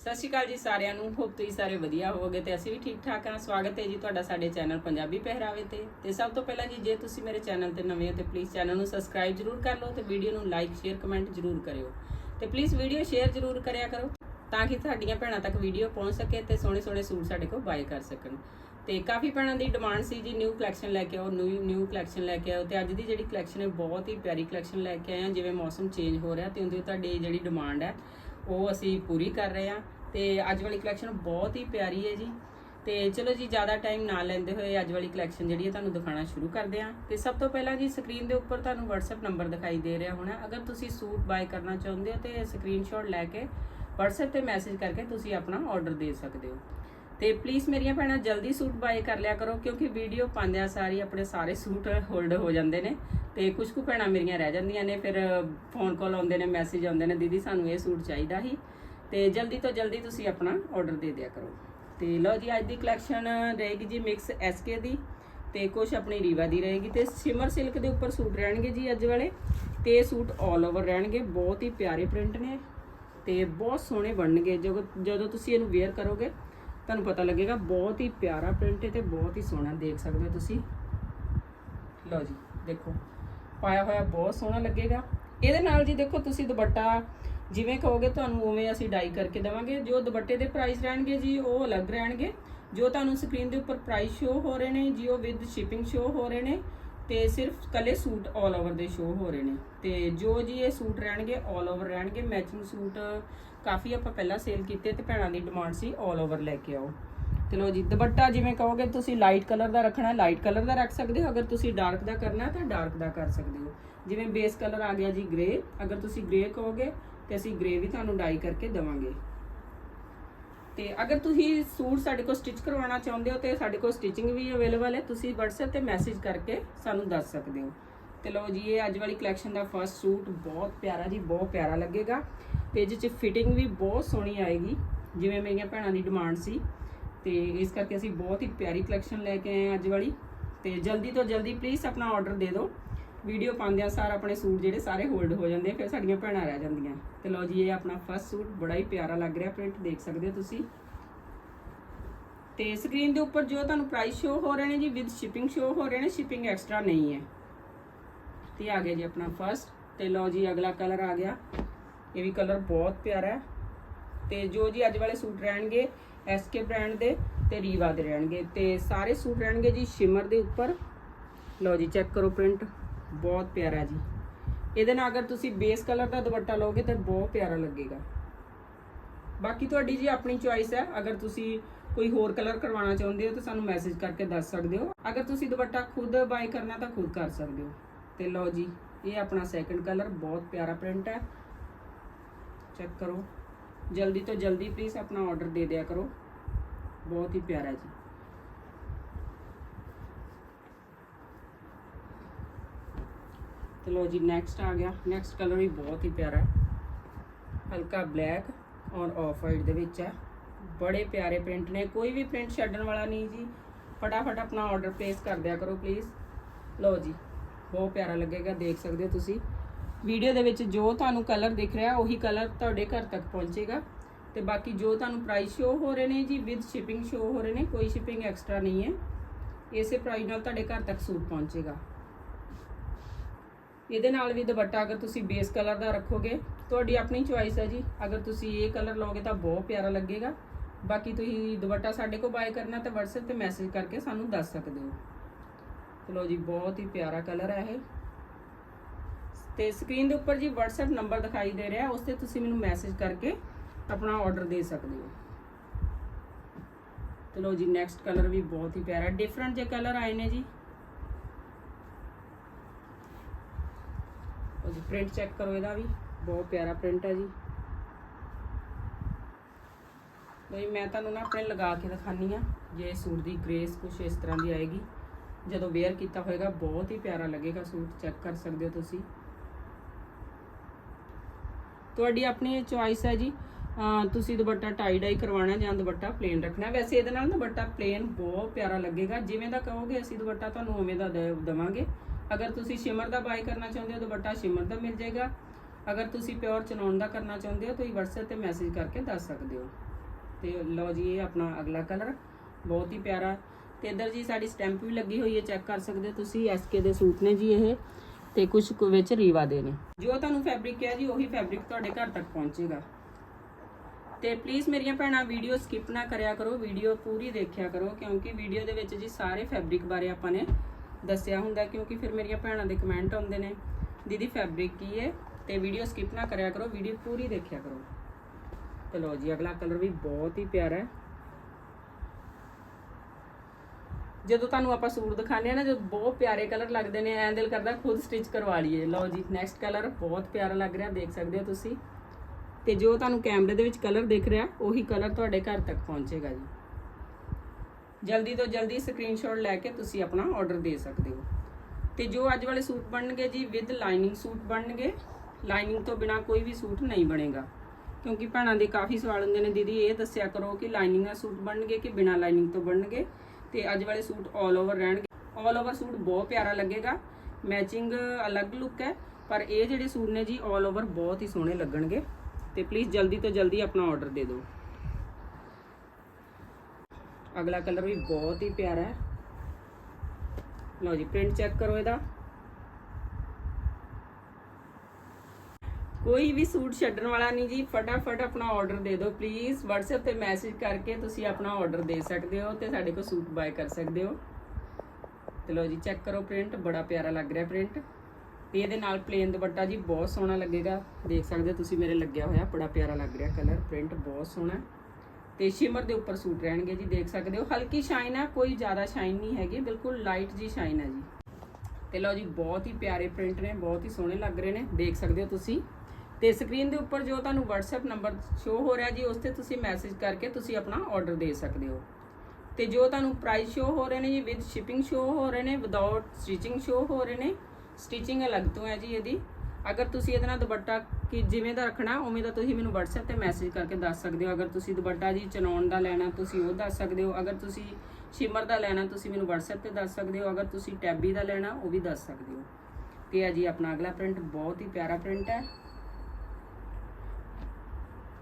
ਸਤਿ ਸ਼੍ਰੀ ਅਕਾਲ ਜੀ ਸਾਰਿਆਂ ਨੂੰ। ਹੋਪ ਤੁਸੀਂ ਸਾਰੇ ਵਧੀਆ ਹੋਵੋਗੇ ਤੇ ਅਸੀਂ ਵੀ ਠੀਕ ਠਾਕ ਹਾਂ। ਸਵਾਗਤ ਹੈ ਜੀ ਤੁਹਾਡਾ ਸਾਡੇ ਚੈਨਲ ਪੰਜਾਬੀ ਪਹਿਰਾਵੇ ਤੇ। ਤੇ ਸਭ ਤੋਂ ਪਹਿਲਾਂ ਜੀ, ਜੇ ਤੁਸੀਂ ਮੇਰੇ ਚੈਨਲ ਤੇ ਨਵੇਂ ਹੋ ਤੇ ਪਲੀਜ਼ ਚੈਨਲ ਨੂੰ ਸਬਸਕ੍ਰਾਈਬ ਜਰੂਰ ਕਰ ਲਓ ਤੇ ਵੀਡੀਓ ਨੂੰ ਲਾਈਕ ਸ਼ੇਅਰ ਕਮੈਂਟ ਜਰੂਰ ਕਰਿਓ। ਤੇ ਪਲੀਜ਼ ਵੀਡੀਓ ਸ਼ੇਅਰ ਜਰੂਰ ਕਰਿਆ ਕਰੋ ਤਾਂ ਕਿ ਤੁਹਾਡੀਆਂ ਭੈਣਾਂ ਤੱਕ ਵੀਡੀਓ ਪਹੁੰਚ ਸਕੇ ਤੇ ਸੋਹਣੇ ਸੋਹਣੇ ਸੂਟ ਸਾਡੇ ਕੋਲ ਬਾਏ ਕਰ ਸਕਣ। ਤੇ ਕਾਫੀ ਭੈਣਾਂ ਦੀ ਡਿਮਾਂਡ ਸੀ ਜੀ ਨਿਊ ਕਲੈਕਸ਼ਨ ਲੈ ਕੇ ਆਓ ਨਿਊ ਨਿਊ ਕਲੈਕਸ਼ਨ ਲੈ ਕੇ ਆਓ। ਤੇ ਅੱਜ ਦੀ ਜਿਹੜੀ ਕਲੈਕਸ਼ਨ ਹੈ, ਬਹੁਤ ਹੀ ਪਿਆਰੀ ਕਲੈਕਸ਼ਨ ਲੈ ਕੇ ਆਏ ਹਾਂ। ਜਿਵੇਂ ਮੌਸਮ ਚੇਂਜ ਹੋ ਰਿਹਾ ਤੇ ਉਹਦੀ ਤੁਹਾਡੀ ਜਿਹੜੀ ਡਿਮਾਂਡ ਹੈ ਉਹ ਅਸੀਂ ਪੂਰੀ ਕਰ ਰਹੇ ਹਾਂ ਤੇ ਅੱਜ ਵਾਲੀ ਕਲੈਕਸ਼ਨ ਬਹੁਤ ਹੀ ਪਿਆਰੀ ਹੈ ਜੀ। ਤੇ ਚਲੋ ਜੀ, ਜ਼ਿਆਦਾ ਟਾਈਮ ਨਾ ਲੈਂਦੇ ਹੋਏ ਅੱਜ ਵਾਲੀ ਕਲੈਕਸ਼ਨ ਜਿਹੜੀ ਹੈ ਤੁਹਾਨੂੰ ਦਿਖਾਉਣਾ ਸ਼ੁਰੂ ਕਰਦੇ ਹਾਂ। ਤੇ ਸਭ ਤੋਂ ਪਹਿਲਾਂ ਜੀ ਸਕਰੀਨ ਦੇ ਉੱਪਰ ਤੁਹਾਨੂੰ WhatsApp ਨੰਬਰ ਦਿਖਾਈ ਦੇ ਰਿਹਾ ਹੋਣਾ। ਅਗਰ ਤੁਸੀਂ ਸੂਟ ਬਾਏ ਕਰਨਾ ਚਾਹੁੰਦੇ ਹੋ ਤੇ ਸਕਰੀਨਸ਼ਾਟ ਲੈ ਕੇ WhatsApp ਤੇ ਮੈਸੇਜ ਕਰਕੇ ਤੁਸੀਂ ਆਪਣਾ ਆਰਡਰ ਦੇ ਸਕਦੇ ਹੋ। ਤੇ ਪਲੀਜ਼ ਮੇਰੀਆਂ ਭੈਣਾਂ, ਜਲਦੀ ਸੂਟ ਬਾਏ ਕਰ ਲਿਆ ਕਰੋ, ਕਿਉਂਕਿ ਵੀਡੀਓ ਪਾਉਂਦਿਆਂ ਸਾਰੀ ਆਪਣੇ ਸਾਰੇ ਸੂਟ ਹੋਲਡ ਹੋ ਜਾਂਦੇ ਨੇ ਤੇ ਕੁਝ ਕੁ ਭੈਣਾਂ ਮੇਰੀਆਂ ਰਹਿ ਜਾਂਦੀਆਂ ਨੇ, ਫਿਰ ਫੋਨ ਕਾਲ ਆਉਂਦੇ ਨੇ ਮੈਸੇਜ ਆਉਂਦੇ ਨੇ, ਦੀਦੀ ਸਾਨੂੰ ਇਹ ਸੂਟ ਚਾਹੀਦਾ ਸੀ ਤੇ ਜਲਦੀ ਤੋਂ ਜਲਦੀ ਤੁਸੀਂ ਆਪਣਾ ਆਰਡਰ ਦੇ ਦਿਆ ਕਰੋ। ਤੇ ਲਓ ਜੀ, ਅੱਜ ਦੀ ਕਲੈਕਸ਼ਨ ਰਹੇਗੀ ਜੀ ਮਿਕਸ ਐਸਕੇ ਦੀ ਤੇ ਕੁਝ ਆਪਣੀ ਰੀਵਾ ਦੀ ਰਹੇਗੀ ਤੇ ਸ਼ਿਮਰ ਸਿਲਕ ਦੇ ਉੱਪਰ ਸੂਟ ਰਹਿਣਗੇ ਜੀ ਅੱਜ ਵਾਲੇ ਤੇ ਇਹ ਸੂਟ 올 ਓਵਰ ਰਹਿਣਗੇ, ਬਹੁਤ ਹੀ ਪਿਆਰੇ ਪ੍ਰਿੰਟ ਨੇ ਤੇ ਬਹੁਤ ਸੋਹਣੇ ਬਣਨਗੇ, ਜਦੋਂ ਜਦੋਂ ਤੁਸੀਂ ਇਹਨੂੰ ਵੇਅਰ ਕਰੋਗੇ ਤੁਹਾਨੂੰ ਪਤਾ ਲੱਗੇਗਾ, ਬਹੁਤ ਹੀ ਪਿਆਰਾ ਪ੍ਰਿੰਟ ਹੈ ਤੇ ਬਹੁਤ ਹੀ ਸੋਹਣਾ ਦੇਖ ਸਕਦੇ ਹੋ ਤੁਸੀਂ। ਲਓ ਜੀ, ਦੇਖੋ, ਪਾਇਆ ਹੋਇਆ ਬਹੁਤ ਸੋਹਣਾ ਲੱਗੇਗਾ। ਇਹਦੇ ਨਾਲ ਜੀ ਦੇਖੋ, ਤੁਸੀਂ ਦੁਪੱਟਾ ਜਿਵੇਂ ਕਹੋਗੇ, ਤੁਹਾਨੂੰ ਉਵੇਂ ਅਸੀਂ ਡਾਈ ਕਰਕੇ ਦੇਵਾਂਗੇ। ਜੋ ਦੁਪੱਟੇ ਦੇ ਪ੍ਰਾਈਸ ਰਹਿਣਗੇ ਜੀ, ਉਹ ਅਲੱਗ ਰਹਿਣਗੇ। ਜੋ ਤੁਹਾਨੂੰ ਸਕਰੀਨ ਦੇ ਉੱਪਰ ਪ੍ਰਾਈਸ ਸ਼ੋ ਹੋ ਰਹੇ ਨੇ ਜੀ, ਉਹ ਵਿਦ ਸ਼ਿਪਿੰਗ ਸ਼ੋ ਹੋ ਰਹੇ ਨੇ ਤੇ ਸਿਰਫ ਕੱਲੇ ਸੂਟ 올 ਓਵਰ ਦੇ ਸ਼ੋ ਹੋ ਰਹੇ ਨੇ। ਤੇ ਜੋ ਜੀ ਇਹ ਸੂਟ ਰਹਿਣਗੇ 올 ਓਵਰ ਰਹਿਣਗੇ ਮੈਚਿੰਗ ਸੂਟ ਕਾਫੀ ਆਪਾਂ ਪਹਿਲਾਂ ਸੇਲ ਕੀਤੇ ਤੇ ਭੈਣਾਂ ਦੀ ਡਿਮਾਂਡ ਸੀ 올 ਓਵਰ ਲੈ ਕੇ ਆਓ। ਤੇ ਲੋ ਜੀ, ਦੁਪੱਟਾ ਜਿਵੇਂ ਕਹੋਗੇ, ਤੁਸੀਂ ਲਾਈਟ ਕਲਰ ਦਾ ਰੱਖਣਾ ਲਾਈਟ ਕਲਰ ਦਾ ਰੱਖ ਸਕਦੇ ਹੋ? ਅਗਰ ਤੁਸੀਂ ਡਾਰਕ ਦਾ ਕਰਨਾ ਤਾਂ ਡਾਰਕ ਦਾ ਕਰ ਸਕਦੇ ਹੋ। ਜਿਵੇਂ ਬੇਸ ਕਲਰ ਆ ਗਿਆ ਜੀ ਗ੍ਰੇ ਅਗਰ ਤੁਸੀਂ ਗ੍ਰੇ ਕਹੋਗੇ ਤੇ ਅਸੀਂ ਗ੍ਰੇ ਵੀ ਤੁਹਾਨੂੰ ਡਾਈ ਕਰਕੇ ਦੇਵਾਂਗੇ। ਤੇ ਅਗਰ ਤੁਸੀਂ ਸੂਟ ਸਾਡੇ ਕੋਲ ਸਟਿਚ ਕਰਵਾਉਣਾ ਚਾਹੁੰਦੇ ਹੋ ਤੇ ਸਾਡੇ ਕੋਲ ਸਟਿਚਿੰਗ ਵੀ ਅਵੇਲੇਬਲ ਹੈ, ਤੁਸੀਂ WhatsApp ਤੇ ਮੈਸੇਜ ਕਰਕੇ ਸਾਨੂੰ ਦੱਸ ਸਕਦੇ ਹੋ। ਤੇ ਲਓ ਜੀ, ਇਹ ਅੱਜ ਵਾਲੀ ਕਲੈਕਸ਼ਨ ਦਾ ਫਰਸਟ ਸੂਟ ਬਹੁਤ ਪਿਆਰਾ ਜੀ, ਬਹੁਤ ਪਿਆਰਾ ਲੱਗੇਗਾ। ਤੇ ਜਿਸ ਚ ਫਿਟਿੰਗ ਵੀ ਬਹੁਤ ਸੋਹਣੀ ਆਏਗੀ, ਜਿਵੇਂ ਮੇਰੀਆਂ ਭੈਣਾਂ ਦੀ ਡਿਮਾਂਡ ਸੀ। ਤੇ ਇਸ ਕਰਕੇ ਅਸੀਂ ਬਹੁਤ ਹੀ ਪਿਆਰੀ ਕਲੈਕਸ਼ਨ ਲੈ ਕੇ ਆਏ ਹਾਂ ਅੱਜ ਵਾਲੀ। ਤੇ ਜਲਦੀ ਤੋਂ ਜਲਦੀ ਪਲੀਜ਼ ਆਪਣਾ ਆਰਡਰ ਦੇ ਦਿਓ। ਵੀਡੀਓ ਪਾਉਂਦਿਆਂ ਸਾਰ ਆਪਣੇ ਸੂਟ ਜਿਹੜੇ ਸਾਰੇ ਹੋਲਡ ਹੋ ਜਾਂਦੇ ਫਿਰ ਸਾਡੀਆਂ ਭੈਣਾਂ ਰਹਿ ਜਾਂਦੀਆਂ। ਤੇ ਲਓ ਜੀ, ਇਹ ਆਪਣਾ ਫਸਟ ਸੂਟ, ਬੜਾ ਹੀ ਪਿਆਰਾ ਲੱਗ ਰਿਹਾ ਪ੍ਰਿੰਟ ਦੇਖ ਸਕਦੇ ਹੋ ਤੁਸੀਂ। ਤੇ ਸਕਰੀਨ ਦੇ ਉੱਪਰ ਜੋ ਤੁਹਾਨੂੰ ਪ੍ਰਾਈਸ ਸ਼ੋ ਹੋ ਰਹੇ ਨੇ ਜੀ ਵਿਦ ਸ਼ਿਪਿੰਗ ਸ਼ੋ ਹੋ ਰਹੇ ਨੇ ਸ਼ਿਪਿੰਗ ਐਕਸਟਰਾ ਨਹੀਂ ਹੈ। ਤੇ ਆ ਗਿਆ ਜੀ ਆਪਣਾ ਫਸਟ ਤੇ ਲਓ ਜੀ, ਅਗਲਾ ਕਲਰ ਆ ਗਿਆ। ਇਹ ਵੀ ਕਲਰ ਬਹੁਤ ਪਿਆਰਾ ਹੈ। ਤੇ ਜੋ ਜੀ ਅੱਜ ਵਾਲੇ ਸੂਟ ਰਹਿਣਗੇ ਐਸਕੇ ਬ੍ਰਾਂਡ ਦੇ ਤੇ ਰੀਵਾ ਦੇ ਰਹਿਣਗੇ। ਤੇ ਸਾਰੇ ਸੂਟ ਰਹਿਣਗੇ ਜੀ ਸ਼ਿਮਰ ਦੇ ਉੱਪਰ। ਲਓ ਜੀ ਚੈੱਕ ਕਰੋ ਪ੍ਰਿੰਟ ਬਹੁਤ ਪਿਆਰਾ ਜੀ। ਇਹਦੇ ਨਾਲ ਅਗਰ ਤੁਸੀਂ ਬੇਸ ਕਲਰ ਦਾ ਦੁਪੱਟਾ ਲਓਗੇ ਤਾਂ ਬਹੁਤ ਪਿਆਰਾ ਲੱਗੇਗਾ। ਬਾਕੀ ਤੁਹਾਡੀ ਜੀ ਆਪਣੀ ਚੁਆਇਸ ਹੈ। ਅਗਰ ਤੁਸੀਂ ਕੋਈ ਹੋਰ ਕਲਰ ਕਰਵਾਉਣਾ ਚਾਹੁੰਦੇ ਹੋ ਤਾਂ ਸਾਨੂੰ ਮੈਸੇਜ ਕਰਕੇ ਦੱਸ ਸਕਦੇ ਹੋ। ਅਗਰ ਤੁਸੀਂ ਦੁਪੱਟਾ ਖੁਦ ਬਾਈ ਕਰਨਾ ਤਾਂ ਖੁਦ ਕਰ ਸਕਦੇ ਹੋ। ਤੇ ਲਓ ਜੀ, ਇਹ ਆਪਣਾ ਸੈਕੰਡ ਕਲਰ ਬਹੁਤ ਪਿਆਰਾ ਪ੍ਰਿੰਟ ਹੈ। ਚੈੱਕ ਕਰੋ। ਜਲਦੀ ਤੋਂ ਜਲਦੀ ਪਲੀਜ਼ ਆਪਣਾ ਆਰਡਰ ਦੇ ਦਿਆ ਕਰੋ। ਬਹੁਤ ਹੀ ਪਿਆਰਾ ਜੀ। ਤੇ ਲੋ ਜੀ ਨੈਕਸਟ ਆ ਗਿਆ। ਨੈਕਸਟ ਕਲਰ ਵੀ ਬਹੁਤ ਹੀ ਪਿਆਰਾ ਹੈ। ਹਲਕਾ ਬਲੈਕ ਔਰ ਆਫ ਵਾਈਟ ਦੇ ਵਿੱਚ ਹੈ। ਬੜੇ ਪਿਆਰੇ ਪ੍ਰਿੰਟ ਨੇ। ਕੋਈ ਵੀ ਪ੍ਰਿੰਟ ਛੱਡਣ ਵਾਲਾ ਨਹੀਂ ਜੀ। ਫਟਾਫਟ ਆਪਣਾ ਆਰਡਰ ਪਲੇਸ ਕਰ ਦਿਆ ਕਰੋ ਪਲੀਜ਼ ਲਓ ਜੀ, ਬਹੁਤ ਪਿਆਰਾ ਲੱਗੇਗਾ, ਦੇਖ ਸਕਦੇ ਹੋ ਤੁਸੀਂ। ਵੀਡੀਓ ਦੇ ਵਿੱਚ ਜੋ ਤੁਹਾਨੂੰ ਕਲਰ ਦਿਖ ਰਿਹਾ, ਉਹੀ ਕਲਰ ਤੁਹਾਡੇ ਘਰ ਤੱਕ ਪਹੁੰਚੇਗਾ। ਤੇ ਬਾਕੀ ਜੋ ਤੁਹਾਨੂੰ ਪ੍ਰਾਈਸ ਸ਼ੋ ਹੋ ਰਹੇ ਨੇ ਜੀ ਵਿਦ ਸ਼ਿਪਿੰਗ ਸ਼ੋ ਹੋ ਰਹੇ ਨੇ, ਕੋਈ ਸ਼ਿਪਿੰਗ ਐਕਸਟਰਾ ਨਹੀਂ ਹੈ। ਇਸੇ ਪ੍ਰਾਈਸ ਨਾਲ ਤੁਹਾਡੇ ਘਰ ਤੱਕ ਸੂਟ ਪਹੁੰਚੇਗਾ। ਇਹਦੇ ਨਾਲ ਵੀ ਦੁਪੱਟਾ ਅਗਰ ਤੁਸੀਂ ਬੇਸ ਕਲਰ ਦਾ ਰੱਖੋਗੇ, ਤੁਹਾਡੀ ਆਪਣੀ ਚੁਆਇਸ ਹੈ ਜੀ। ਅਗਰ ਤੁਸੀਂ ਇਹ ਕਲਰ ਲਓਗੇ ਤਾਂ ਬਹੁਤ ਪਿਆਰਾ ਲੱਗੇਗਾ। ਬਾਕੀ ਤੁਸੀਂ ਦੁਪੱਟਾ ਸਾਡੇ ਕੋਲ ਬਾਏ ਕਰਨਾ ਤਾਂ WhatsApp ਤੇ ਮੈਸੇਜ ਕਰਕੇ ਸਾਨੂੰ ਦੱਸ ਸਕਦੇ ਹੋ। ਚਲੋ ਜੀ, ਬਹੁਤ ਹੀ ਪਿਆਰਾ ਕਲਰ ਹੈ ਇਹ। ਤੇ ਸਕਰੀਨ ਦੇ ਉੱਪਰ ਜੀ WhatsApp ਨੰਬਰ ਦਿਖਾਈ ਦੇ ਰਿਹਾ, ਉਸ ਤੇ ਤੁਸੀਂ ਮੈਨੂੰ ਮੈਸੇਜ ਕਰਕੇ ਆਪਣਾ ਆਰਡਰ ਦੇ ਸਕਦੇ ਹੋ। ਚਲੋ ਜੀ ਨੈਕਸਟ ਕਲਰ ਵੀ ਬਹੁਤ ਹੀ ਪਿਆਰਾ ਡਿਫਰੈਂਟ ਜੇ ਕਲਰ ਆਏ ਨੇ ਜੀ। ਉਹ ਜੀ ਪ੍ਰਿੰਟ ਚੈੱਕ ਕਰੋ ਇਹਦਾ ਵੀ, ਬਹੁਤ ਪਿਆਰਾ ਪ੍ਰਿੰਟ ਹੈ ਜੀ। ਬਈ, ਮੈਂ ਤੁਹਾਨੂੰ ਨਾ ਆਪਣੇ ਲਗਾ ਕੇ ਦਿਖਾਨੀ ਆ, ਜੇ ਸੂਟ ਦੀ ਗ੍ਰੇਸ ਕੁਛ ਇਸ ਤਰ੍ਹਾਂ ਦੀ ਆਏਗੀ। ਜਦੋਂ ਵੇਅਰ ਕੀਤਾ ਹੋਏਗਾ, ਬਹੁਤ ਹੀ ਪਿਆਰਾ ਲੱਗੇਗਾ ਸੂਟ ਚੈੱਕ ਕਰ ਸਕਦੇ ਹੋ ਤੁਸੀਂ। ਤੁਹਾਡੀ ਆਪਣੀ ਚੁਆਇਸ ਹੈ ਜੀ। ਤੁਸੀਂ ਦੁਪੱਟਾ ਟਾਈ ਡਾਈ ਕਰਵਾਉਣਾ ਜਾਂ ਦੁਪੱਟਾ ਪਲੇਨ ਰੱਖਣਾ। ਵੈਸੇ ਇਹਦੇ ਨਾਲ ਦੁਪੱਟਾ ਪਲੇਨ ਬਹੁਤ ਪਿਆਰਾ ਲੱਗੇਗਾ। ਜਿਵੇਂ ਦਾ ਕਹੋਗੇ ਅਸੀਂ ਦੁਪੱਟਾ ਤੁਹਾਨੂੰ ਉਵੇਂ ਦਾ ਦੇ- ਦੇਵਾਂਗੇ। ਅਗਰ ਤੁਸੀਂ ਸ਼ਿਮਰ ਦਾ ਬਾਈ ਕਰਨਾ ਚਾਹੁੰਦੇ ਹੋ, ਦੁਪੱਟਾ ਸ਼ਿਮਰ ਦਾ ਮਿਲ ਜਾਏਗਾ। ਅਗਰ ਤੁਸੀਂ ਪਿਓਰ ਚਲਾਉਣ ਦਾ ਕਰਨਾ ਚਾਹੁੰਦੇ ਹੋ, ਤੁਸੀਂ WhatsApp ਤੇ ਮੈਸੇਜ ਕਰਕੇ ਦੱਸ ਸਕਦੇ ਹੋ। ਤੇ ਲਓ ਜੀ, ਇਹ ਆਪਣਾ ਅਗਲਾ ਕਲਰ ਬਹੁਤ ਹੀ ਪਿਆਰਾ। ਤੇ ਇੱਧਰ ਜੀ ਸਾਡੀ ਸਟੈਂਪ ਵੀ ਲੱਗੀ ਹੋਈ ਹੈ। ਚੈੱਕ ਕਰ ਸਕਦੇ ਹੋ ਤੁਸੀਂ। ਐਸਕੇ ਦੇ ਸੂਟ ਨੇ ਜੀ ਇਹ। ਤੇ ਕੁਝ ਕੁ ਵਿੱਚ ਰੀਵਾ ਦੇ ਨੇ। ਜੋ ਤੁਹਾਨੂੰ ਫੈਬਰਿਕ ਕਿਹਾ ਜੀ, ਉਹੀ ਫੈਬਰਿਕ ਤੁਹਾਡੇ ਘਰ ਤੱਕ ਪਹੁੰਚੇਗਾ। ਤੇ ਪਲੀਜ਼ ਮੇਰੀਆਂ ਭੈਣਾਂ ਵੀਡੀਓ ਸਕਿਪ ਨਾ ਕਰਿਆ ਕਰੋ ਵੀਡੀਓ ਪੂਰੀ ਦੇਖਿਆ ਕਰੋ, ਕਿਉਂਕਿ ਵੀਡੀਓ ਦੇ ਵਿੱਚ ਜੀ ਸਾਰੇ ਫੈਬਰਿਕ ਬਾਰੇ ਆਪਾਂ ਨੇ ਦੱਸਿਆ ਹੁੰਦਾ, ਕਿਉਂਕਿ ਫਿਰ ਮੇਰੀਆਂ ਭੈਣਾਂ ਦੇ ਕਮੈਂਟ ਆਉਂਦੇ ਨੇ, ਦੀਦੀ ਫੈਬਰਿਕ ਕੀ ਹੈ ਤੇ ਵੀਡੀਓ ਸਕਿਪ ਨਾ ਕਰਿਆ ਕਰੋ ਵੀਡੀਓ ਪੂਰੀ ਦੇਖਿਆ ਕਰੋ। ਤੇ ਲਓ ਜੀ, ਅਗਲਾ ਕਲਰ ਵੀ ਬਹੁਤ ਹੀ ਪਿਆਰਾ ਹੈ। ਜਦੋਂ ਤੁਹਾਨੂੰ ਆਪਾਂ ਸੂਟ ਦਿਖਾਉਂਦੇ ਆ ਨਾ, ਜਦੋਂ ਬਹੁਤ ਪਿਆਰੇ ਕਲਰ ਲੱਗਦੇ ਨੇ, ਐਂ ਦਿਲ ਕਰਦਾ ਖੁਦ ਸਟਿਚ ਕਰਵਾ ਲਈਏ। ਲਓ ਜੀ ਨੈਕਸਟ ਕਲਰ ਬਹੁਤ ਪਿਆਰਾ ਲੱਗ ਰਿਹਾ, ਦੇਖ ਸਕਦੇ ਹੋ ਤੁਸੀਂ। ਤੇ ਜੋ ਤੁਹਾਨੂੰ ਕੈਮਰੇ ਦੇ ਵਿੱਚ ਕਲਰ ਦਿਖ ਰਿਹਾ, ਉਹੀ ਕਲਰ ਤੁਹਾਡੇ ਘਰ ਤੱਕ ਪਹੁੰਚੇਗਾ ਜੀ। ਜਲਦੀ ਤੋਂ ਜਲਦੀ ਸਕਰੀਨਸ਼ਾਟ ਲੈ ਕੇ ਤੁਸੀਂ ਆਪਣਾ ਆਰਡਰ ਦੇ ਸਕਦੇ ਹੋ। ਤੇ ਜੋ ਅੱਜ ਵਾਲੇ ਸੂਟ ਬਣਨਗੇ ਜੀ ਵਿਦ ਲਾਈਨਿੰਗ ਸੂਟ ਬਣਨਗੇ। ਲਾਈਨਿੰਗ ਤੋਂ ਬਿਨਾ ਕੋਈ ਵੀ ਸੂਟ ਨਹੀਂ ਬਣੇਗਾ। ਕਿਉਂਕਿ ਭੈਣਾਂ ਦੇ ਕਾਫੀ ਸਵਾਲ ਹੁੰਦੇ ਨੇ, ਦੀਦੀ, ਇਹ ਦੱਸਿਆ ਕਰੋ ਕਿ ਲਾਈਨਿੰਗ ਦਾ ਸੂਟ ਬਣਨਗੇ ਕਿ ਬਿਨਾ ਲਾਈਨਿੰਗ ਤੋਂ ਬਣਨਗੇ? ਤੇ ਅੱਜ ਵਾਲੇ ਸੂਟ 올 ਓਵਰ ਰਹਿਣਗੇ 올 ਓਵਰ ਸੂਟ ਬਹੁਤ ਪਿਆਰਾ ਲੱਗੇਗਾ ਮੈਚਿੰਗ ਅਲੱਗ ਲੁੱਕ ਹੈ ਪਰ ਇਹ ਜਿਹੜੇ ਸੂਟ ਨੇ ਜੀ 올 ਓਵਰ ਬਹੁਤ ਹੀ ਸੋਹਣੇ ਲੱਗਣਗੇ ਤੇ ਪਲੀਜ਼ ਜਲਦੀ ਤੋਂ ਜਲਦੀ ਆਪਣਾ ਆਰਡਰ ਦੇ ਦਿਓ ਅਗਲਾ ਕਲਰ ਵੀ ਬਹੁਤ ਹੀ ਪਿਆਰਾ ਹੈ ਲਓ ਜੀ ਪ੍ਰਿੰਟ ਚੈੱਕ ਕਰੋ ਇਹਦਾ ਕੋਈ ਵੀ ਸੂਟ ਛੱਡਣ ਵਾਲਾ ਨਹੀਂ ਜੀ, ਫਟਾਫਟ ਆਪਣਾ ਆਰਡਰ ਦੇ ਦਿਓ ਪਲੀਜ਼ WhatsApp ਤੇ ਮੈਸੇਜ ਕਰਕੇ ਤੁਸੀਂ ਆਪਣਾ ਆਰਡਰ ਦੇ ਸਕਦੇ ਹੋ ਤੇ ਸਾਡੇ ਕੋਲ ਸੂਟ ਬਾਏ ਕਰ ਸਕਦੇ ਹੋ। ਤੇ ਲਓ ਜੀ ਚੈੱਕ ਕਰੋ ਪ੍ਰਿੰਟ ਬੜਾ ਪਿਆਰਾ ਲੱਗ ਰਿਹਾ ਪ੍ਰਿੰਟ ਤੇ ਇਹਦੇ ਨਾਲ ਪਲੇਨ ਦੁਪੱਟਾ ਜੀ, ਬਹੁਤ ਸੋਹਣਾ ਲੱਗੇਗਾ। ਦੇਖ ਸਕਦੇ ਹੋ ਤੁਸੀਂ ਮੇਰੇ ਲੱਗਿਆ ਹੋਇਆ, ਬੜਾ ਪਿਆਰਾ ਲੱਗ ਰਿਹਾ ਕਲਰ ਪ੍ਰਿੰਟ ਬਹੁਤ ਸੋਹਣਾ। ਹੈ। ਤੇ ਸ਼ਿਮਰ ਦੇ ਉੱਪਰ ਸੂਟ ਰਹਿਣਗੇ ਜੀ, ਦੇਖ ਸਕਦੇ ਹੋ। ਹਲਕੀ ਸ਼ਾਈਨ ਹੈ ਕੋਈ ਜ਼ਿਆਦਾ ਸ਼ਾਈਨ ਨਹੀਂ ਹੈਗੀ, ਬਿਲਕੁਲ ਲਾਈਟ ਜੀ ਸ਼ਾਈਨ ਹੈ ਜੀ। ਤੇ ਲਓ ਜੀ, ਬਹੁਤ ਹੀ ਪਿਆਰੇ ਪ੍ਰਿੰਟ ਨੇ, ਬਹੁਤ ਹੀ ਸੋਹਣੇ ਲੱਗ ਰਹੇ ਨੇ, ਦੇਖ ਸਕਦੇ ਹੋ ਤੁਸੀਂ। ਤੇ ਸਕਰੀਨ ਦੇ ਉੱਪਰ ਜੋ ਤੁਹਾਨੂੰ WhatsApp ਨੰਬਰ ਸ਼ੋ ਹੋ ਰਿਹਾ ਜੀ, ਉਸ ਤੇ ਤੁਸੀਂ ਮੈਸੇਜ ਕਰਕੇ ਤੁਸੀਂ ਆਪਣਾ ਆਰਡਰ ਦੇ ਸਕਦੇ ਹੋ। ਤੇ ਜੋ ਤੁਹਾਨੂੰ ਪ੍ਰਾਈਸ ਸ਼ੋ ਹੋ ਰਹੇ ਨੇ ਜੀ ਵਿਦ ਸ਼ਿਪਿੰਗ ਸ਼ੋ ਹੋ ਰਹੇ ਨੇ ਵਿਦਆਊਟ ਸਟਿਚਿੰਗ ਸ਼ੋ ਹੋ ਰਹੇ ਨੇ ਸਟਿਚਿੰਗ ਅਲੱਗ ਤੋਂ ਹੈ ਜੀ ਇਹਦੀ। ਅਗਰ ਤੁਸੀਂ ਇਹਦੇ ਨਾਲ ਦੁਪੱਟਾ ਕਿ ਜਿਵੇਂ ਦਾ ਰੱਖਣਾ, ਉਵੇਂ ਦਾ ਤੁਸੀਂ ਮੈਨੂੰ WhatsApp ਤੇ ਮੈਸੇਜ ਕਰਕੇ ਦੱਸ ਸਕਦੇ ਹੋ। ਅਗਰ ਤੁਸੀਂ ਦੁਪੱਟਾ ਜੀ ਚਨੌਨ ਦਾ ਲੈਣਾ, ਤੁਸੀਂ ਉਹ ਦੱਸ ਸਕਦੇ ਹੋ। ਅਗਰ ਤੁਸੀਂ ਸ਼ਿਮਰ ਦਾ ਲੈਣਾ, ਤੁਸੀਂ ਮੈਨੂੰ WhatsApp ਤੇ ਦੱਸ ਸਕਦੇ ਹੋ। ਅਗਰ ਤੁਸੀਂ ਟੈਬੀ ਦਾ ਲੈਣਾ, ਉਹ ਵੀ ਦੱਸ ਸਕਦੇ ਹੋ। ਤੇ ਹੈ ਜੀ ਆਪਣਾ ਅਗਲਾ ਪ੍ਰਿੰਟ ਬਹੁਤ ਹੀ ਪਿਆਰਾ ਪ੍ਰਿੰਟ ਹੈ।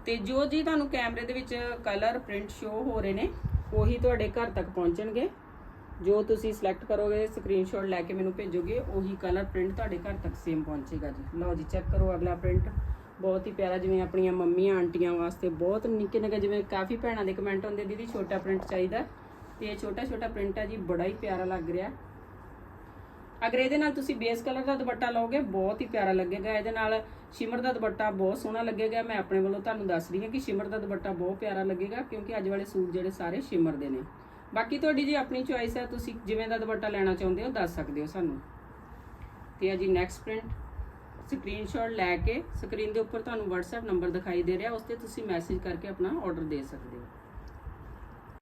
ਤੇ ਜੋ ਜੀ ਤੁਹਾਨੂੰ ਕੈਮਰੇ ਦੇ ਵਿੱਚ ਕਲਰ ਪ੍ਰਿੰਟ ਸ਼ੋ ਹੋ ਰਹੇ ਨੇ, ਉਹੀ ਤੁਹਾਡੇ ਘਰ ਤੱਕ ਪਹੁੰਚਣਗੇ। ਜੋ ਤੁਸੀਂ ਸਿਲੈਕਟ ਕਰੋਗੇ ਸਕਰੀਨਸ਼ਾਟ ਲੈ ਕੇ ਮੈਨੂੰ ਭੇਜੋਗੇ, ਉਹੀ ਕਲਰ ਪ੍ਰਿੰਟ ਤੁਹਾਡੇ ਘਰ ਤੱਕ ਸੇਮ ਪਹੁੰਚੇਗਾ ਜੀ। ਲਓ ਜੀ ਚੈੱਕ ਕਰੋ ਅਗਲਾ ਪ੍ਰਿੰਟ ਬਹੁਤ ਹੀ ਪਿਆਰਾ, ਜਿਵੇਂ ਆਪਣੀਆਂ ਮੰਮੀਆਂ, ਆਂਟੀਆਂ ਵਾਸਤੇ ਬਹੁਤ ਨਿੱਕੇ ਨਿੱਕੇ, ਜਿਵੇਂ ਕਾਫੀ ਭੈਣਾਂ ਦੇ ਕਮੈਂਟ ਹੁੰਦੇ, ਦੀਦੀ, ਛੋਟਾ ਪ੍ਰਿੰਟ ਚਾਹੀਦਾ ਤੇ ਇਹ ਛੋਟਾ ਛੋਟਾ ਪ੍ਰਿੰਟ ਹੈ ਜੀ, ਬੜਾ ਹੀ ਪਿਆਰਾ ਲੱਗ ਰਿਹਾ ਅਗਰ ਇਹਦੇ ਨਾਲ ਤੁਸੀਂ ਬੇਸ ਕਲਰ ਦਾ ਦੁਪੱਟਾ ਲਓਗੇ, ਬਹੁਤ ਹੀ ਪਿਆਰਾ ਲੱਗੇਗਾ। ਇਹਦੇ ਨਾਲ ਸ਼ਿਮਰ ਦਾ ਦੁਪੱਟਾ ਬਹੁਤ ਸੋਹਣਾ ਲੱਗੇਗਾ। ਮੈਂ ਆਪਣੇ ਵੱਲੋਂ ਤੁਹਾਨੂੰ ਦੱਸ ਰਹੀ ਹਾਂ ਕਿ ਸ਼ਿਮਰ ਦਾ ਦੁਪੱਟਾ ਬਹੁਤ ਪਿਆਰਾ ਲੱਗੇਗਾ, ਕਿਉਂਕਿ ਅੱਜ ਵਾਲੇ ਸੂਟ ਜਿਹੜੇ ਸਾਰੇ ਸ਼ਿਮਰ ਦੇ ਨੇ। ਬਾਕੀ ਤੁਹਾਡੀ ਜੀ ਆਪਣੀ ਚੁਆਇਸ ਹੈ, ਤੁਸੀਂ ਜਿਵੇਂ ਦਾ ਦੁਪੱਟਾ ਲੈਣਾ ਚਾਹੁੰਦੇ ਹੋ, ਦੱਸ ਸਕਦੇ ਹੋ ਸਾਨੂੰ। ਤੇ ਆ ਜੀ ਨੈਕਸਟ ਪ੍ਰਿੰਟ ਸਕਰੀਨਸ਼ਾਟ ਲੈ ਕੇ ਸਕਰੀਨ ਦੇ ਉੱਪਰ ਤੁਹਾਨੂੰ WhatsApp ਨੰਬਰ ਦਿਖਾਈ ਦੇ ਰਿਹਾ, ਉਸ ਤੇ ਤੁਸੀਂ ਮੈਸੇਜ ਕਰਕੇ ਆਪਣਾ ਆਰਡਰ ਦੇ ਸਕਦੇ ਹੋ।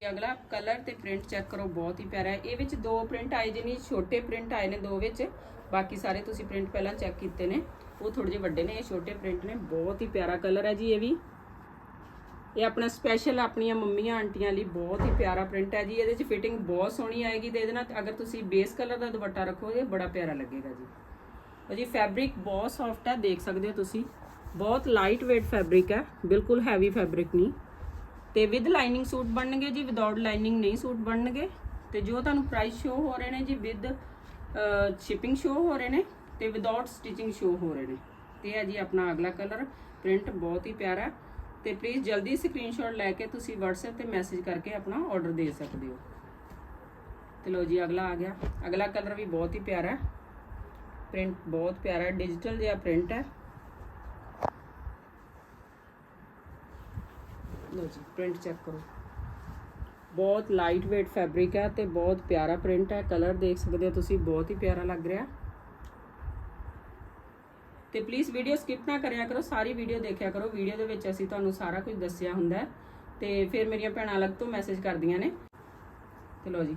ਅਗਲਾ ਕਲਰ ਤੇ ਪ੍ਰਿੰਟ ਚੈੱਕ ਕਰੋ, ਬਹੁਤ ਹੀ ਪਿਆਰਾ ਹੈ। ਇਹ ਵਿੱਚ ਦੋ ਪ੍ਰਿੰਟ ਆਏ ਜਿਹਨੇ ਛੋਟੇ ਪ੍ਰਿੰਟ ਆਏ ਨੇ ਦੋ ਵਿੱਚ। ਬਾਕੀ ਸਾਰੇ ਤੁਸੀਂ ਪ੍ਰਿੰਟ ਪਹਿਲਾਂ ਚੈੱਕ ਕੀਤੇ ਨੇ। ਉਹ ਥੋੜੇ ਜਿਹੇ ਵੱਡੇ ਨੇ, ਇਹ ਛੋਟੇ ਪ੍ਰਿੰਟ ਨੇ। ਬਹੁਤ ਹੀ ਪਿਆਰਾ ਕਲਰ ਹੈ ਜੀ ਇਹ ਵੀ। ਇਹ ਆਪਣਾ ਸਪੈਸ਼ਲ ਆਪਣੀਆਂ ਮੰਮੀਆਂ, ਆਂਟੀਆਂ ਲਈ ਬਹੁਤ ਹੀ ਪਿਆਰਾ ਪ੍ਰਿੰਟ ਹੈ ਜੀ। ਇਹਦੇ 'ਚ ਫਿਟਿੰਗ ਬਹੁਤ ਸੋਹਣੀ ਆਏਗੀ ਤੇ ਇਹਦੇ ਨਾਲ ਅਗਰ ਤੁਸੀਂ ਬੇਸ ਕਲਰ ਦਾ ਦੁਪੱਟਾ ਰੱਖੋਗੇ, ਬੜਾ ਪਿਆਰਾ ਲੱਗੇਗਾ ਜੀ। ਉਹ ਜੀ ਫੈਬਰਿਕ ਬਹੁਤ ਸੌਫਟ ਹੈ, ਦੇਖ ਸਕਦੇ ਹੋ ਤੁਸੀਂ। ਬਹੁਤ ਲਾਈਟ weight ਫੈਬਰਿਕ ਹੈ, ਬਿਲਕੁਲ ਹੈਵੀ ਫੈਬਰਿਕ ਨਹੀਂ। ਤੇ ਵਿਦ ਲਾਈਨਿੰਗ ਸੂਟ ਬਣਨਗੇ ਜੀ ਵਿਦਆਊਟ ਲਾਈਨਿੰਗ ਨਹੀਂ ਸੂਟ ਬਣਨਗੇ। ਤੇ ਜੋ ਤੁਹਾਨੂੰ ਪ੍ਰਾਈਸ ਸ਼ੋ ਹੋ ਰਹੇ ਨੇ ਜੀ ਵਿਦ ਸ਼ਿਪਿੰਗ ਸ਼ੋ ਹੋ ਰਹੇ ਨੇ ਤੇ ਵਿਦਆਊਟ ਸਟਿਚਿੰਗ ਸ਼ੋ ਹੋ ਰਹੇ ਨੇ। ਤੇ ਹੈ ਜੀ ਆਪਣਾ ਅਗਲਾ ਕਲਰ ਪ੍ਰਿੰਟ ਬਹੁਤ ਹੀ ਪਿਆਰਾ। ਹੈ ਤੇ ਪਲੀਜ਼ ਜਲਦੀ ਸਕਰੀਨਸ਼ਾਟ ਲੈ ਕੇ ਤੁਸੀਂ WhatsApp ਤੇ ਮੈਸੇਜ ਕਰਕੇ ਆਪਣਾ ਆਰਡਰ ਦੇ ਸਕਦੇ ਹੋ। ਤੇ ਲੋ ਜੀ, ਅਗਲਾ ਆ ਗਿਆ। ਅਗਲਾ ਕਲਰ ਵੀ ਬਹੁਤ ਹੀ ਪਿਆਰਾ। ਪ੍ਰਿੰਟ ਬਹੁਤ ਪਿਆਰਾ ਡਿਜੀਟਲ ਜਿਹਾ ਪ੍ਰਿੰਟ ਹੈ। ਲੋ ਜੀ ਪ੍ਰਿੰਟ ਚੈੱਕ ਕਰੋ। ਬਹੁਤ ਲਾਈਟ weight ਫੈਬਰਿਕ ਹੈ ਤੇ ਬਹੁਤ ਪਿਆਰਾ ਪ੍ਰਿੰਟ ਹੈ। ਕਲਰ ਦੇਖ ਸਕਦੇ ਹੋ ਤੁਸੀਂ, ਬਹੁਤ ਹੀ ਪਿਆਰਾ ਲੱਗ ਰਿਹਾ। ਤੇ ਪਲੀਜ਼ ਵੀਡੀਓ ਸਕਿਪ ਨਾ ਕਰਿਆ ਕਰੋ, ਸਾਰੀ ਵੀਡੀਓ ਦੇਖਿਆ ਕਰੋ। ਵੀਡੀਓ ਦੇ ਵਿੱਚ ਅਸੀਂ ਤੁਹਾਨੂੰ ਸਾਰਾ ਕੁਝ ਦੱਸਿਆ ਹੁੰਦਾ ਹੈ। ਤੇ ਫਿਰ ਮੇਰੀਆਂ ਭੈਣਾਂ ਅਲੱਗ ਤੋਂ ਮੈਸੇਜ ਕਰਦੀਆਂ ਨੇ। ਤੇ ਲੋ ਜੀ,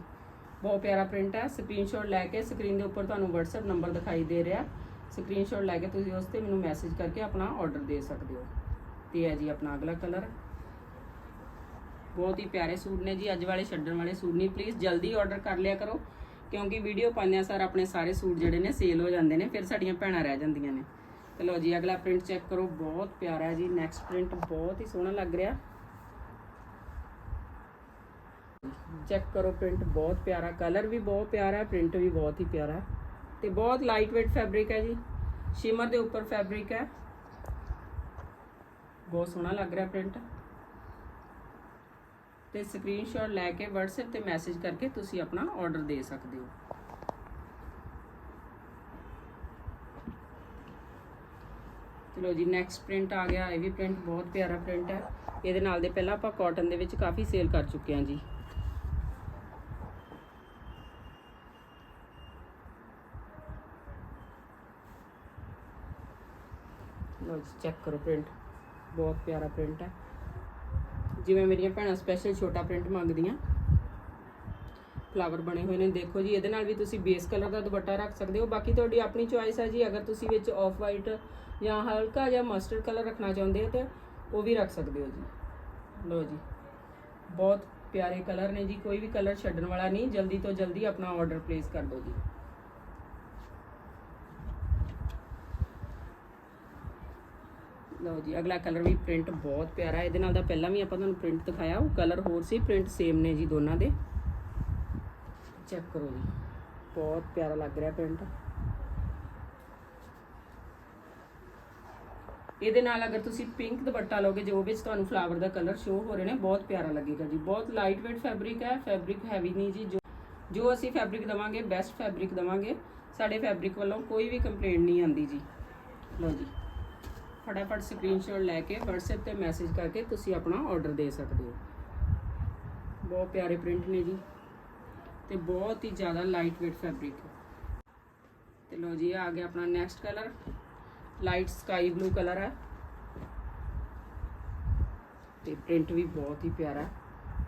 ਬਹੁਤ ਪਿਆਰਾ ਪ੍ਰਿੰਟ ਹੈ। ਸਕਰੀਨਸ਼ਾਟ ਲੈ ਕੇ ਸਕਰੀਨ ਦੇ ਉੱਪਰ ਤੁਹਾਨੂੰ WhatsApp ਨੰਬਰ ਦਿਖਾਈ ਦੇ ਰਿਹਾ। ਸਕਰੀਨਸ਼ਾਟ ਲੈ ਕੇ ਤੁਸੀਂ ਉਸ ਤੇ ਮੈਨੂੰ ਮੈਸੇਜ ਕਰਕੇ ਆਪਣਾ ਆਰਡਰ ਦੇ ਸਕਦੇ ਹੋ। ਤੇ ਹੈ ਜੀ ਆਪਣਾ ਅਗਲਾ ਕਲਰ ਬਹੁਤ ਹੀ ਪਿਆਰੇ ਸੂਟ ਨੇ ਜੀ, ਅੱਜ ਵਾਲੇ ਛੱਡਣ ਵਾਲੇ ਸੂਟ ਨਹੀਂ। ਪਲੀਜ਼ ਜਲਦੀ ਆਰਡਰ ਕਰ ਲਿਆ ਕਰੋ, ਕਿਉਂਕਿ ਵੀਡੀਓ ਪਾਉਂਦਿਆਂ ਸਾਰ ਆਪਣੇ ਸਾਰੇ ਸੂਟ ਜਿਹੜੇ ਨੇ ਸੇਲ ਹੋ ਜਾਂਦੇ ਨੇ, ਫਿਰ ਸਾਡੀਆਂ ਭੈਣਾਂ ਰਹਿ ਜਾਂਦੀਆਂ ਨੇ। ਤੇ ਲਓ ਜੀ, ਅਗਲਾ ਪ੍ਰਿੰਟ ਚੈੱਕ ਕਰੋ, ਬਹੁਤ ਪਿਆਰਾ ਹੈ ਜੀ ਨੈਕਸਟ ਪ੍ਰਿੰਟ ਬਹੁਤ ਹੀ ਸੋਹਣਾ ਲੱਗ ਰਿਹਾ। ਚੈੱਕ ਕਰੋ ਪ੍ਰਿੰਟ ਬਹੁਤ ਪਿਆਰਾ ਕਲਰ ਵੀ ਬਹੁਤ ਪਿਆਰਾ ਹੈ ਪ੍ਰਿੰਟ ਵੀ ਬਹੁਤ ਹੀ ਪਿਆਰਾ। ਹੈ ਤੇ ਬਹੁਤ ਲਾਈਟ weight ਫੈਬਰਿਕ ਹੈ ਜੀ ਸ਼ਿਮਰ ਦੇ ਉੱਪਰ ਫੈਬਰਿਕ ਹੈ। ਬਹੁਤ ਸੋਹਣਾ ਲੱਗ ਰਿਹਾ ਪ੍ਰਿੰਟ ਤੇ ਸਕਰੀਨਸ਼ਾਟ ਲੈ ਕੇ WhatsApp ਤੇ ਮੈਸੇਜ ਕਰਕੇ ਤੁਸੀਂ ਆਪਣਾ ਆਰਡਰ ਦੇ ਸਕਦੇ ਹੋ। ਚਲੋ ਜੀ ਨੈਕਸਟ ਪ੍ਰਿੰਟ ਆ ਗਿਆ। ਇਹ ਵੀ ਪ੍ਰਿੰਟ ਬਹੁਤ ਪਿਆਰਾ ਪ੍ਰਿੰਟ ਹੈ। ਇਹਦੇ ਨਾਲ ਦੇ ਪਹਿਲਾਂ ਆਪਾਂ ਕਾਟਨ ਦੇ ਵਿੱਚ ਕਾਫੀ ਸੇਲ ਕਰ ਚੁੱਕੇ ਹਾਂ ਜੀ। ਲੋ ਜੀ ਚੈੱਕ ਕਰੋ ਪ੍ਰਿੰਟ ਬਹੁਤ ਪਿਆਰਾ ਪ੍ਰਿੰਟ ਹੈ। ਜਿਵੇਂ ਮੇਰੀਆਂ ਭੈਣਾਂ ਸਪੈਸ਼ਲ ਛੋਟਾ ਪ੍ਰਿੰਟ ਮੰਗਦੀਆਂ। ਫਲਾਵਰ ਬਣੇ ਹੋਏ ਨੇ, ਦੇਖੋ ਜੀ, ਇਹਦੇ ਨਾਲ ਵੀ ਤੁਸੀਂ ਬੇਸ ਕਲਰ ਦਾ ਦੁਪੱਟਾ ਰੱਖ ਸਕਦੇ ਹੋ। ਬਾਕੀ ਤੁਹਾਡੀ ਆਪਣੀ ਚੁਆਇਸ ਹੈ ਜੀ, ਅਗਰ ਤੁਸੀਂ ਵਿੱਚ ਆਫ ਵਾਈਟ ਜਾਂ ਹਲਕਾ ਜਾਂ ਮਸਟਰਡ ਕਲਰ ਰੱਖਣਾ ਚਾਹੁੰਦੇ ਹੋ ਤੇ ਉਹ ਵੀ ਰੱਖ ਸਕਦੇ ਹੋ ਜੀ। ਲੋ ਜੀ, ਬਹੁਤ ਪਿਆਰੇ ਕਲਰ ਨੇ ਜੀ, ਕੋਈ ਵੀ ਕਲਰ ਛੱਡਣ ਵਾਲਾ ਨਹੀਂ, ਜਲਦੀ ਤੋਂ ਜਲਦੀ ਆਪਣਾ ਆਰਡਰ ਪਲੇਸ ਕਰ ਦਿਓ ਜੀ। ਲਓ ਜੀ, ਅਗਲਾ ਕਲਰ ਵੀ ਪ੍ਰਿੰਟ ਬਹੁਤ ਪਿਆਰਾ ਇਹਦੇ ਨਾਲ ਦਾ ਪਹਿਲਾਂ ਵੀ ਆਪਾਂ ਤੁਹਾਨੂੰ ਪ੍ਰਿੰਟ ਦਿਖਾਇਆ, ਉਹ ਕਲਰ ਹੋਰ ਸੀ ਪ੍ਰਿੰਟ ਸੇਮ ਨੇ ਜੀ ਦੋਨਾਂ ਦੇ। ਚੈੱਕ ਕਰੋ ਜੀ, ਬਹੁਤ ਪਿਆਰਾ ਲੱਗ ਰਿਹਾ ਪ੍ਰਿੰਟ ਇਹਦੇ ਨਾਲ ਅਗਰ ਤੁਸੀਂ ਪਿੰਕ ਦੁਪੱਟਾ ਲਓਗੇ, ਜੋ ਵਿੱਚ ਤੁਹਾਨੂੰ ਫਲਾਵਰ ਦਾ ਕਲਰ ਸ਼ੋ ਹੋ ਰਹੇ ਨੇ, ਬਹੁਤ ਪਿਆਰਾ ਲੱਗੇਗਾ ਜੀ। ਬਹੁਤ ਲਾਈਟ weight ਫੈਬਰਿਕ ਹੈ ਫੈਬਰਿਕ ਹੈਵੀ ਨਹੀਂ ਜੀ, ਜੋ ਜੋ ਅਸੀਂ ਫੈਬਰਿਕ ਦਵਾਂਗੇ ਬੈਸਟ ਫੈਬਰਿਕ ਦਵਾਂਗੇ, ਸਾਡੇ ਫੈਬਰਿਕ ਵੱਲੋਂ ਕੋਈ ਵੀ ਕੰਪਲੇਂਟ ਨਹੀਂ ਆਂਦੀ ਜੀ। ਲਓ ਜੀ। ਫਟਾਫਟ ਸਕਰੀਨਸ਼ਾਟ ਲੈ ਕੇ WhatsApp ਤੇ ਮੈਸੇਜ ਕਰਕੇ ਤੁਸੀਂ ਆਪਣਾ ਆਰਡਰ ਦੇ ਸਕਦੇ ਹੋ। ਬਹੁਤ ਪਿਆਰੇ ਪ੍ਰਿੰਟ ਨੇ ਜੀ ਤੇ ਬਹੁਤ ਹੀ ਜ਼ਿਆਦਾ ਲਾਈਟ weight ਫੈਬਰਿਕ ਹੈ। ਤੇ ਲਓ ਜੀ, ਆ ਗਿਆ ਆਪਣਾ next colour light sky blue colour ਹੈ। ਤੇ ਪ੍ਰਿੰਟ ਵੀ ਬਹੁਤ ਹੀ ਪਿਆਰਾ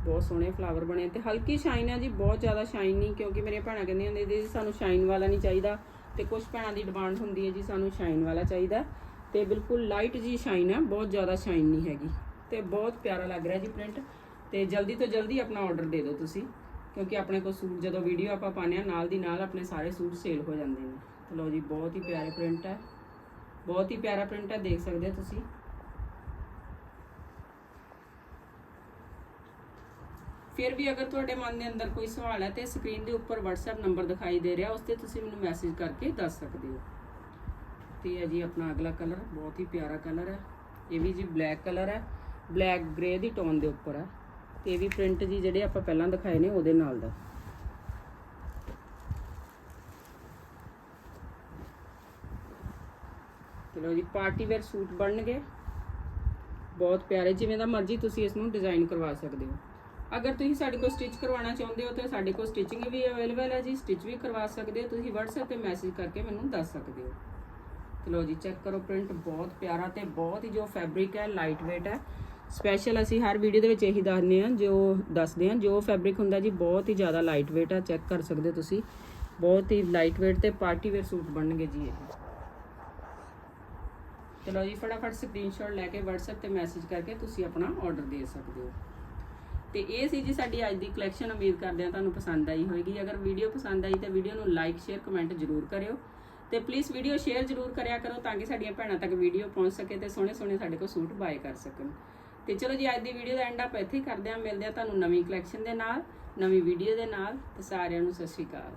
ਬਹੁਤ ਸੋਹਣੇ ਫਲਾਵਰ ਬਣੇ ਤੇ ਹਲਕੀ ਸ਼ਾਈਨ ਹੈ ਜੀ, ਬਹੁਤ ਜ਼ਿਆਦਾ ਸ਼ਾਈਨ ਨਹੀਂ, ਕਿਉਂਕਿ ਮੇਰੀਆਂ ਭੈਣਾਂ ਕਹਿੰਦੀਆਂ ਹੁੰਦੀਆਂ, ਦੀਦੀ, ਸਾਨੂੰ ਸ਼ਾਈਨ ਵਾਲਾ ਨਹੀਂ ਚਾਹੀਦਾ। ਤੇ ਕੁਝ ਭੈਣਾਂ ਦੀ ਡਿਮਾਂਡ ਹੁੰਦੀ ਹੈ ਜੀ, ਸਾਨੂੰ ਸ਼ਾਈਨ ਵਾਲਾ ਚਾਹੀਦਾ। ਤੇ ਬਿਲਕੁਲ ਲਾਈਟ ਜੀ ਸ਼ਾਈਨ ਹੈ, ਬਹੁਤ ਜ਼ਿਆਦਾ ਸ਼ਾਈਨ ਨਹੀਂ ਹੈਗੀ। ਤੇ ਬਹੁਤ ਪਿਆਰਾ ਲੱਗ ਰਿਹਾ ਜੀ ਪ੍ਰਿੰਟ ਤੇ ਜਲਦੀ ਤੋਂ ਜਲਦੀ ਆਪਣਾ ਆਰਡਰ ਦੇ ਦਿਓ ਤੁਸੀਂ, ਕਿਉਂਕਿ ਆਪਣੇ ਕੋਲ ਸੂਟ, ਜਦੋਂ ਵੀਡੀਓ ਆਪਾਂ ਪਾਉਂਦੇ ਆ ਨਾਲ ਦੀ ਨਾਲ ਆਪਣੇ ਸਾਰੇ ਸੂਟ ਸੇਲ ਹੋ ਜਾਂਦੇ ਨੇ। ਤੇ ਲਓ ਜੀ, ਬਹੁਤ ਹੀ ਪਿਆਰੇ ਪ੍ਰਿੰਟ ਹੈ। ਬਹੁਤ ਹੀ ਪਿਆਰਾ ਪ੍ਰਿੰਟ ਹੈ, ਦੇਖ ਸਕਦੇ ਹੋ ਤੁਸੀਂ। ਫਿਰ ਵੀ ਅਗਰ ਤੁਹਾਡੇ ਮਨ ਦੇ ਅੰਦਰ ਕੋਈ ਸਵਾਲ ਹੈ, ਤੇ ਸਕਰੀਨ ਦੇ ਉੱਪਰ WhatsApp ਨੰਬਰ ਦਿਖਾਈ ਦੇ ਰਿਹਾ, ਉਸ ਤੇ ਤੁਸੀਂ ਮੈਨੂੰ ਮੈਸੇਜ ਕਰਕੇ ਦੱਸ ਸਕਦੇ ਹੋ। ਤੇ ਹੈ ਜੀ ਆਪਣਾ ਅਗਲਾ ਕਲਰ ਬਹੁਤ ਹੀ ਪਿਆਰਾ ਕਲਰ ਹੈ। ਇਹ ਵੀ ਜੀ ਬਲੈਕ ਕਲਰ ਹੈ। ਬਲੈਕ ਗ੍ਰੇ ਦੀ ਟੋਨ ਦੇ ਉੱਪਰ ਹੈ। ਤੇ ਇਹ ਵੀ ਪ੍ਰਿੰਟ ਜੀ ਜਿਹੜੇ ਆਪਾਂ ਪਹਿਲਾਂ ਦਿਖਾਏ ਨੇ, ਉਹਦੇ ਨਾਲ ਦਾ। ਚਲੋ ਜੀ ਪਾਰਟੀ ਵੇਅਰ ਸੂਟ ਬਣਨਗੇ। ਬਹੁਤ ਪਿਆਰੇ, ਜਿਵੇਂ ਦਾ ਮਰਜ਼ੀ ਤੁਸੀਂ ਇਸ ਨੂੰ ਡਿਜ਼ਾਈਨ ਕਰਵਾ ਸਕਦੇ ਹੋ। ਅਗਰ ਤੁਸੀਂ ਸਾਡੇ ਕੋਲ ਸਟਿਚ ਕਰਵਾਉਣਾ ਚਾਹੁੰਦੇ ਹੋ, ਤਾਂ ਸਾਡੇ ਕੋਲ ਸਟਿਚਿੰਗ ਵੀ ਅਵੇਲੇਬਲ ਹੈ ਜੀ। ਸਟਿਚ ਵੀ ਕਰਵਾ ਸਕਦੇ ਹੋ। ਤੁਸੀਂ WhatsApp ਤੇ ਮੈਸੇਜ ਕਰਕੇ ਮੈਨੂੰ ਦੱਸ ਸਕਦੇ ਹੋ। ਚਲੋ ਜੀ ਚੈੱਕ ਕਰੋ ਪ੍ਰਿੰਟ ਬਹੁਤ ਪਿਆਰਾ ਤੇ ਬਹੁਤ ਹੀ ਜੋ ਫੈਬਰਿਕ ਹੈ ਲਾਈਟ weight ਹੈ। ਸਪੈਸ਼ਲ ਅਸੀਂ ਹਰ ਵੀਡੀਓ ਦੇ ਵਿੱਚ ਇਹੀ ਦੱਸਦੇ ਹਾਂ, ਜੋ ਦੱਸਦੇ ਹਾਂ, ਜੋ ਫੈਬਰਿਕ ਹੁੰਦਾ ਜੀ, ਬਹੁਤ ਹੀ ਜ਼ਿਆਦਾ ਲਾਈਟ weight ਹੈ ਚੈੱਕ ਕਰ ਸਕਦੇ ਹੋ ਤੁਸੀਂ। ਬਹੁਤ ਹੀ ਲਾਈਟ weight ਤੇ ਪਾਰਟੀ ਵੇਅਰ ਸੂਟ ਬਣਨਗੇ ਜੀ ਇਹ। ਚਲੋ ਜੀ, ਫਟਾਫਟ ਸਕਰੀਨਸ਼ਾਟ ਲੈ ਕੇ WhatsApp ਤੇ ਮੈਸੇਜ ਕਰਕੇ ਤੁਸੀਂ ਆਪਣਾ ਆਰਡਰ ਦੇ ਸਕਦੇ ਹੋ। ਤੇ ਇਹ ਸੀ ਜੀ ਸਾਡੀ ਅੱਜ ਦੀ ਕਲੈਕਸ਼ਨ ਉਮੀਦ ਕਰਦੇ ਹਾਂ ਤੁਹਾਨੂੰ ਪਸੰਦ ਆਈ ਹੋਵੇਗੀ ਅਗਰ ਵੀਡੀਓ ਪਸੰਦ ਆਈ ਤਾਂ ਵੀਡੀਓ ਨੂੰ ਲਾਈਕ ਸ਼ੇਅਰ ਕਮੈਂਟ ਜ਼ਰੂਰ ਕਰਿਓ। ਤੇ ਪਲੀਜ਼ ਵੀਡੀਓ ਸ਼ੇਅਰ ਜ਼ਰੂਰ ਕਰਿਆ ਕਰੋ ਤਾਂ ਕਿ ਸਾਡੀਆਂ ਭੈਣਾਂ ਤੱਕ ਵੀਡੀਓ ਪਹੁੰਚ ਸਕੇ ਤੇ ਸੋਹਣੇ ਸੋਹਣੇ ਸਾਡੇ ਕੋਲ ਸੂਟ ਬਾਏ ਕਰ ਸਕਣ। ਤੇ ਚਲੋ ਜੀ, ਅੱਜ ਦੀ ਵੀਡੀਓ ਦਾ ਐਂਡ ਆਪਾਂ ਇੱਥੇ ਹੀ ਕਰਦੇ ਹਾਂ। ਮਿਲਦੇ ਹਾਂ ਤੁਹਾਨੂੰ ਨਵੀਂ ਕਲੈਕਸ਼ਨ ਦੇ ਨਾਲ, ਨਵੀਂ ਵੀਡੀਓ ਦੇ ਨਾਲ। ਤੇ ਸਾਰਿਆਂ ਨੂੰ ਸਤਿ ਸ਼੍ਰੀ ਅਕਾਲ।